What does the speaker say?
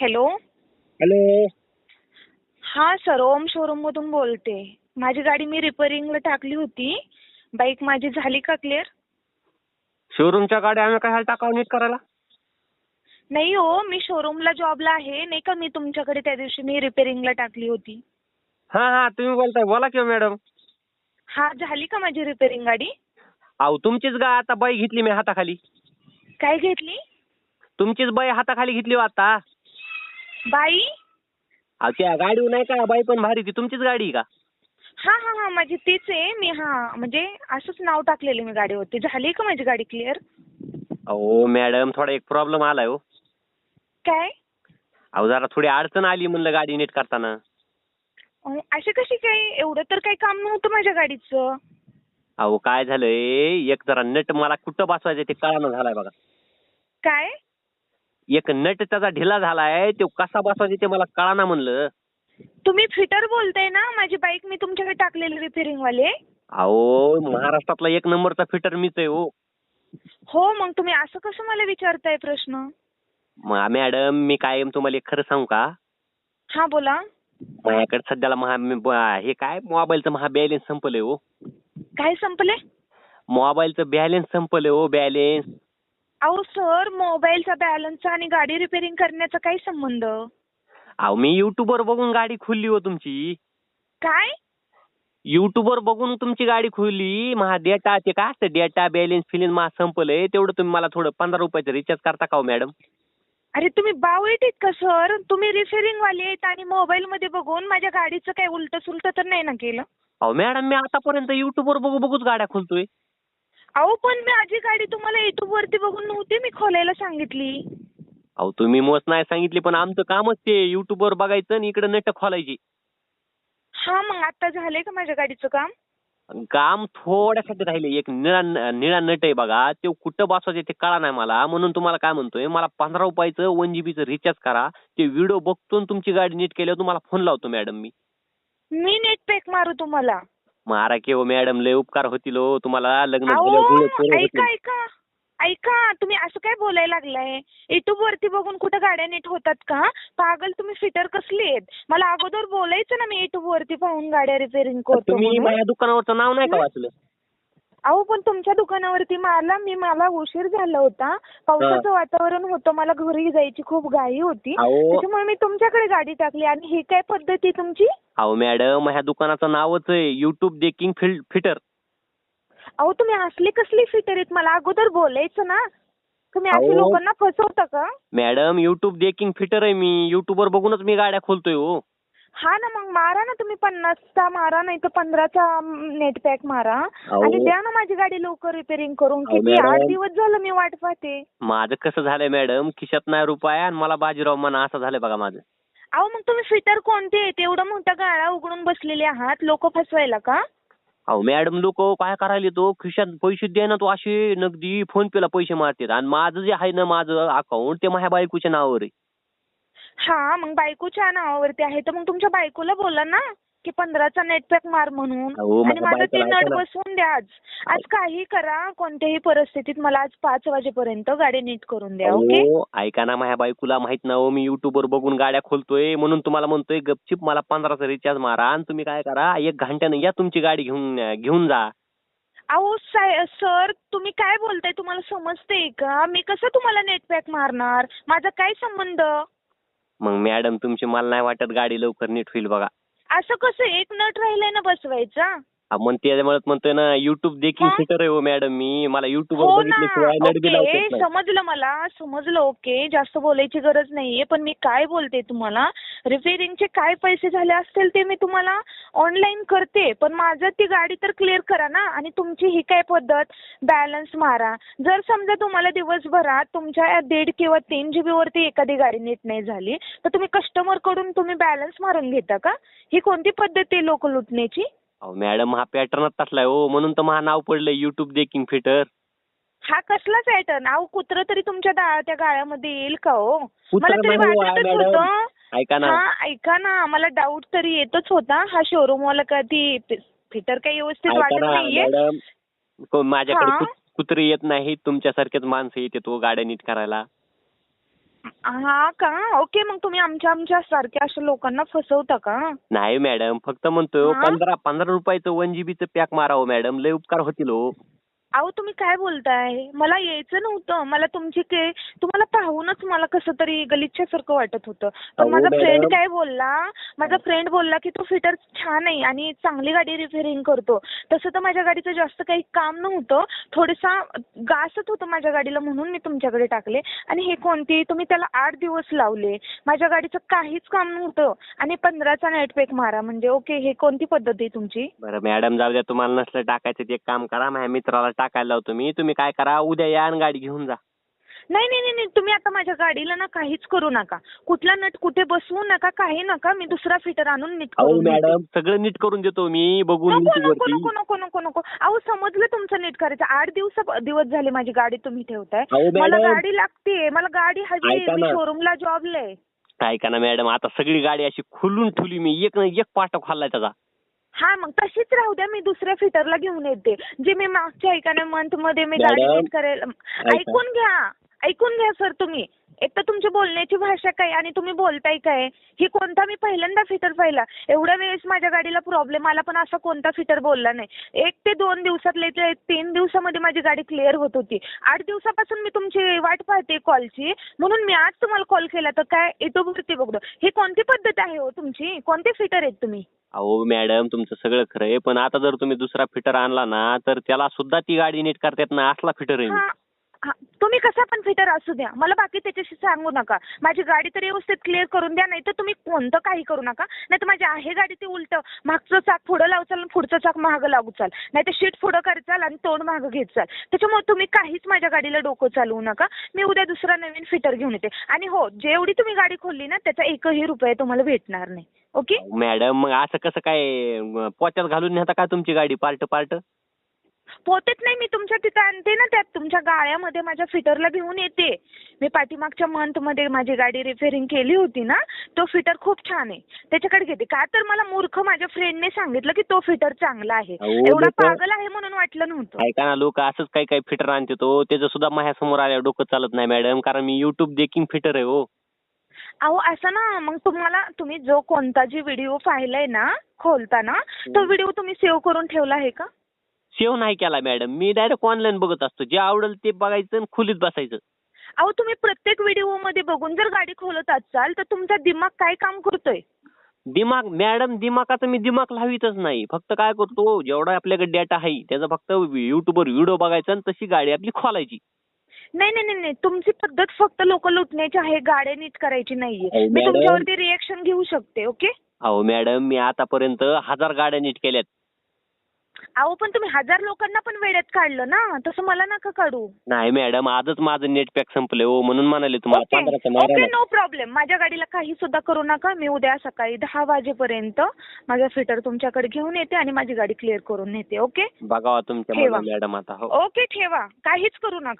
Hello? Hello? हा sir Om showroom मधून बोलते. माझी गाडी मी रिपेअरिंगला टाकली होती. बाईक माझी झाली का क्लिअर शोरूमच्या गाड्या आम्ही काय टाकावं नीट करायला? नाही हो मी शोरूमला जॉबला आहे. नाही का मी तुमच्याकडे त्या दिवशी मी रिपेअरिंगला टाकली होती? हा हा तुम्ही बोलताय. बोला किंवा मॅडम. हा झाली का माझी रिपेअरिंग गाडी? अहो तुमचीच गा आता बाई घेतली मी हाताखाली. काय घेतली? तुमचीच बाई हाताखाली घेतली हो आता. बाई? अहो त्या गाडी नाही का? बाई पण भारी ती. तुमचीच गाडी आहे का? हा हा हा माझी तीच आहे. मी हा म्हणजे असंच नाव टाकलेलं मी गाडीवरती. झाली का माझी गाडी क्लिअर अहो मॅडम थोडा एक प्रॉब्लेम आलाय हो. काय? अहो जरा थोडी अडचण आली म्हणलं गाडी नीट करताना. अशी कशी काय? एवढं तर काही काम नव्हतं माझ्या गाडीचं. अहो काय झालंय? एक जरा नट मला कुठं बसवायचं ते कळानं झालाय बघा. काय? एक नट त्याचा ढिला झालाय तो कसा बसवायचा ते मला कळाना म्हणलं. तुम्ही फिटर बोलताय ना माझी बाईक मी तुमच्याकडे टाकलेली रिपेअरिंग वाले अहो महाराष्ट्रातला एक नंबरचा फिटर मीच आहे हो. हो मग तुम्ही असं कसं मला विचारताय प्रश्न? मॅडम मी काय तुम्हाला एक खरं सांगू का? हा बोला. माझ्याकडे सध्याला महा मी ब- हे काय? मोबाईलचं महा बॅलेन्स संपलंय हो. काय संपले मोबाईलचं बॅलेन्स संपलंय हो बॅलेन्स. अहो सर मोबाईलचा बॅलन्सचा आणि गाडी रिपेअरिंग करण्याचा काय संबंध? अहो मी युट्यूबवर बघून गाडी खुलली हो तुमची. काय? युट्यूबवर बघून तुमची गाडी खुलली. महा डेटा ते काय असतं? डेटा बॅलेन्स फिलिंग महा संपलंय. तेवढं तुम्ही मला थोडं पंधरा रुपयाचं रिचार्ज करता का हो मॅडम अरे तुम्ही बावळीत आहेत का सर? तुम्ही रिपेअरिंग वाले आहेत आणि मोबाईल मध्ये बघून माझ्या गाडीचं काय उलट सुलट तर नाही ना केलं? अहो मॅडम मी आतापर्यंत युट्यूबवर बघू बघूच गाड्या खोलतोय. अहो पण माझी गाडी तुम्हाला युट्यूब वरती बघून नव्हती मी खोलायला सांगितली. अहो तुम्ही मस्त नाही सांगितली पण आमचं कामच ते युट्यूबवर बघायचं आणि इकडे नेट खोलायची. हा मग आता झालंय का माझ्या गाडीचं काम? काम थोड्यासाठी राहिले. एक निळा निळा नट आहे बघा ते कुठं बसवायचे ते कळा नाही मला. म्हणून तुम्हाला काय म्हणतोय मला पंधरा रुपयाचं वन जीबीचं रिचार्ज करा. ते व्हिडिओ बघतो आणि तुमची गाडी नीट केल्यावर तुम्हाला फोन लावतो मॅडम मी. मी नेट पॅक मारू तुम्हाला. मारा की हो मॅडम लय उपकार होतील हो तुम्हाला लग्न अहो पुरे ऐका होतील. ऐका ऐका तुम्ही असं काय बोलायला लागलाय? युट्यूब वरती बघून कुठं गाड्या नीट होतात का? पागल तुम्ही फिटर कसले आहेत? मला अगोदर बोलायचं ना मी युट्यूब वरती पाहून गाड्या रिपेअरिंग करतो तुम्ही म्हणून. माझ्या दुकानावरचं नाव नाही का? वाचलं? अहो पण तुमच्या दुकानावरती मला मी मला उशीर झाला होता. पावसाचं वातावरण होतं मला घरी जायची खूप घाई होती. अहो. त्याच्यामुळे मी तुमच्याकडे गाडी टाकली. आणि ही काय पद्धती तुमची? अहो मॅडम ह्या दुकानाचं नावच आहे युट्यूब डेकिंग फिटर अहो तुम्ही असले कसले फिटर आहेत? मला अगोदर बोलायचं ना. तुम्ही असे अहो. लोकांना फसवता का? मॅडम युट्यूब डेकिंग फिटर आहे मी. युट्यूबवर बघूनच मी गाड्या खोलतोय हो. हा ना मग मारा ना तुम्ही पन्नासचा मारा नाही तर पंधराचा नेट पॅक मारा. अहो. आणि द्या ना माझी गाडी लवकर रिपेअरिंग करून. अहो, किती आठ मॅडम. दिवस झालं मी वाट पाहते. माझं कसं झालंय मॅडम खिशात नाही रुपया आणि मला बाजीराव म्हणा असं झालंय बघा माझं. अहो मग तुम्ही फिटर कोणते आहेत? एवढा मोठा गाळा उघडून बसलेले आहात? लोक फसवायला का? अहो मॅडम लोक काय करायला तो खिशात पैसे द्या ना तो असे. नगदी फोन पेला पैसे मारतात. आणि माझं जे आहे ना माझं अकाउंट ते माझ्या बायकोच्या नावावर आहे. हा मग बायकोच्या नावावरती आहे. तर मग तुमच्या बायकोला बोला ना. की पंधराचा नेट पॅक मार म्हणून. अहो, आणि माझ्या माझं ते बायकोला नट. बसवून द्या आज. आज काही करा कोणत्याही परिस्थितीत मला आज पाच वाजेपर्यंत गाडी नीट करून द्या ओके अहो ऐका ना माझ्या बायकोला माहीत ना हो मी युट्यूबवर बघून गाड्या खोलतोय म्हणून तुम्हाला म्हणतोय गपचिप मला पंधराचा रिचार्ज मारा आणि तुम्ही काय करा एक घंट्यानं या तुमची गाडी घेऊन घेऊन जा. अहो साय सर तुम्ही काय बोलताय? तुम्हाला समजतंय का? मी कसं तुम्हाला नेट पॅक मारणार? माझा काय संबंध? मग मॅडम तुमची मला नाही वाटत गाडी लवकर नीट होईल बघा. असं कसं एक नट राहिलाय ना बसवायचा? मग त्याच्यामुळे म्हणतोय ना युट्यूब देखील? फिटर आहे हो मॅडम मी. मला हो ना. बघितल्याशिवाय नट बी लावता ओके येत नाही. समजलं मला. समजलं ओके जास्त बोलायची गरज नाहीये. पण मी काय बोलते तुम्हाला? रिपेअरिंगचे काय पैसे झाले असतील ते मी तुम्हाला ऑनलाईन करते. पण माझं ती गाडी तर क्लिअर करा ना. आणि तुमची ही काय पद्धत? बॅलन्स मारा. जर समजा तुम्हाला दिवसभरात तुमच्या दीड किंवा तीन जीबी वरती एखादी गाडी नीट नाही झाली तर तुम्ही कस्टमरकडून तुम्ही बॅलन्स मारून घेता का? ही कोणती पद्धत आहे लोक लुटण्याची? अहो मॅडम हा पॅटर्नच तसलाय हो. म्हणून तर माझं नाव पडलंय युट्यूब देखील फिटर हा कसला पॅटर्न अहो कुत्र तरी तुमच्या दा- त्या गाळ्यामध्ये येईल का हो? कुत्रं मला तरी नाही हो, वाटतच मॅडम. होतं. ऐका ना. हा ऐका ना. मला डाऊट तरी येतच होता. हा शोरूम वाला कधी फिटर काही व्यवस्थित ऐका वाटत ना नाहीये? मॅडम को- माझ्याकडे हा. कुत- कुत्री येत नाहीत. तुमच्यासारखेच माणसं येते तो गाड्या नीट करायला. हा का? ओके मग तुम्ही आमच्या आमच्या सारख्या अशा लोकांना फसवता का? नाही मॅडम फक्त म्हणतोय हा? पंधरा पंधरा रुपयाचं वन जीबीचं पॅक मारावं मॅडम लय उपकार होतील हो. अहो तुम्ही काय बोलताय? मला यायचं नव्हतं मला तुमची के तुम्हाला पाहूनच मला कसं तरी गलिच्छासारखं वाटत होतं. पण अहो, माझा फ्रेंड. काय बोलला? माझा फ्रेंड बोलला की तो फिटर छान आहे आणि चांगली गाडी रिपेअरिंग करतो. तसं तर माझ्या गाडीचं जास्त काही काम नव्हतं. थोडंसा गासत होतं माझ्या गाडीला म्हणून मी तुमच्याकडे टाकले. आणि हे कोणती? तुम्ही त्याला आठ दिवस लावले. माझ्या गाडीचं काहीच काम नव्हतं. आणि पंधराचा नेटपॅक मारा. म्हणजे ओके हे कोणती पद्धत आहे तुमची? बरं मॅडम जाऊ द्या. तुम्हाला नसलं टाकायचं ते एक काम करा. माझ्या मित्राला टाकायला लावतो मी. तुम्ही काय करा? उद्या या आणि गाडी घेऊन जा. नाही नाही नाही नाही तुम्ही आता माझ्या गाडीला ना काहीच करू नका. कुठला नट कुठे बसवू नका काही नका मी दुसरा फिटर आणून नीट अहो करून देते. मॅडम सगळं नीट करून देतो मी बघून नको नको वरती. नको नको नको नको. अहो समजलं तुमचं नीट करायचं. आठ दिवस दिवस झाले माझी गाडी तुम्ही ठेवताय. अहो मला मॅडम. गाडी लागते. मला गाडी हवी ऐका मी ना. शोरूमला जॉबला आहे. ऐका ना मॅडम आता सगळी गाडी अशी खोलून ठेवली मी. एक ना एक पाटा खाल्लाय त्याचा. हा मग तशीच राहू द्या. मी दुसऱ्या फिटरला घेऊन येते. जे मी मागच्या एका मंथमध्ये मी गाडी मॅडम, नीट करेल ऐका. ऐकून घ्या. ऐकून घ्या सर तुम्ही. एक तर तुमची बोलण्याची भाषा काय आणि तुम्ही बोलताय काय? ही कोणता मी पहिल्यांदा फिटर पाहिला. एवढ्या वेळेस माझ्या गाडीला प्रॉब्लेम आला पण असा कोणता फिटर बोलला नाही. एक ते दोन दिवसातले ते तीन दिवसामध्ये माझी गाडी क्लिअर होत होती. आठ दिवसापासून मी तुमची वाट पाहते कॉलची म्हणून मी आज तुम्हाला कॉल केला. तर काय येतो वरती बघतो ही कोणती पद्धत आहे हो तुमची? कोणते फिटर आहेत तुम्ही? अहो मॅडम तुमचं सगळं खरं आहे. पण आता जर तुम्ही दुसरा फिटर आणला ना तर त्याला सुद्धा ती गाडी नीट करतात ना असला फिटर आहे. हा हा तुम्ही कसा पण फिटर असू द्या. मला बाकी त्याच्याशी सांगू नका. माझी गाडी तर व्यवस्थित क्लिअर करून द्या नाही तर तुम्ही कोणतं काही करू नका. नाही तर माझी आहे गाडी ते उलट. मागचं चाक पुढं लावचाल आणि पुढचं चाक महाग लागू चाल. नाही तर शीट पुढं करचाल आणि तोंड मागं घेत चाल. त्याच्यामुळे तुम्ही काहीच माझ्या गाडीला डोकं चालवू नका. मी उद्या दुसरा नवीन फिटर घेऊन येते. आणि हो जेवढी तुम्ही गाडी खोलली ना त्याचा एकही रुपये तुम्हाला भेटणार नाही. ओके? मॅडम मग असं कसं काय अं, पोत्यात घालून नेता का तुमची गाडी? Part part? पोतेच नाही मी तुमच्या तिथं. आणते ना त्यात तुमच्या गाळ्यामध्ये माझ्या फिटरला घेऊन येते. मी पाठीमागच्या मंथमध्ये माझी गाडी रिपेअरिंग केली होती ना तो फिटर खूप छान आहे. त्याच्याकडे घेते. का तर मला मूर्ख माझ्या फ्रेंडने सांगितलं की तो फिटर चांगला आहे. अहो, एवढा लोकं- पागल आहे म्हणून वाटलं नव्हतं. ऐका ना लोक असंच काही काही फिटर आणते तो. त्याचं सुद्धा माझ्यासमोर आल्या डोकं चालत नाही मॅडम कारण मी युट्यूब देखील फिटर आहे हो. अहो असं ना मग तुम्हाला तुम्ही जो कोणता जी व्हिडिओ पाहिलाय ना खोलताना तो व्हिडिओ तुम्ही सेव्ह करून ठेवला आहे का? सेव्ह नाही केला मॅडम. मी डायरेक्ट ऑनलाईन बघत असतो. जे आवडेल ते बघायचं आणि खोलीत बसायचं. अहो तुम्ही प्रत्येक व्हिडिओमध्ये बघून जर गाडी खोलत असाल तर तुमचा दिमाग काय काम करतोय? दिमाग मॅडम दिमागाचं मी दिमाग लावितच नाही. फक्त काय करतो जेवढा आपल्याकडे डेटा आहे त्याचा फक्त युट्यूबवर व्हिडिओ बघायचा आणि तशी गाडी आपली खोलायची. नाही नाही नाही नाही. तुमची पद्धत फक्त लोक लुटण्याची आहे गाड्या नीट करायची नाहीये. अहो, मी मॅडम. तुमच्यावरती रिएक्शन घेऊ शकते ओके अहो मॅडम मी आतापर्यंत हजार गाड्या नीट केल्यात. अहो पण तुम्ही हजार लोकांना पण वेड्यात काढलं ना. तसं मला नका काढू. नाही मॅडम आजच माझं नेट पॅक संपलंय हो म्हणून म्हणाले तुम्हाला ओके पंधराचं ओके मारा नो. प्रॉब्लेम माझ्या गाडीला काही सुद्धा करू नका. मी उद्या सकाळी दहा वाजेपर्यंत माझा फिटर तुमच्याकडे घेऊन येते आणि माझी गाडी क्लिअर करून नेते ओके बघावा तुमच्या ठेवा. मॅडम आता हो. ओके ठेवा. काहीच करू नका.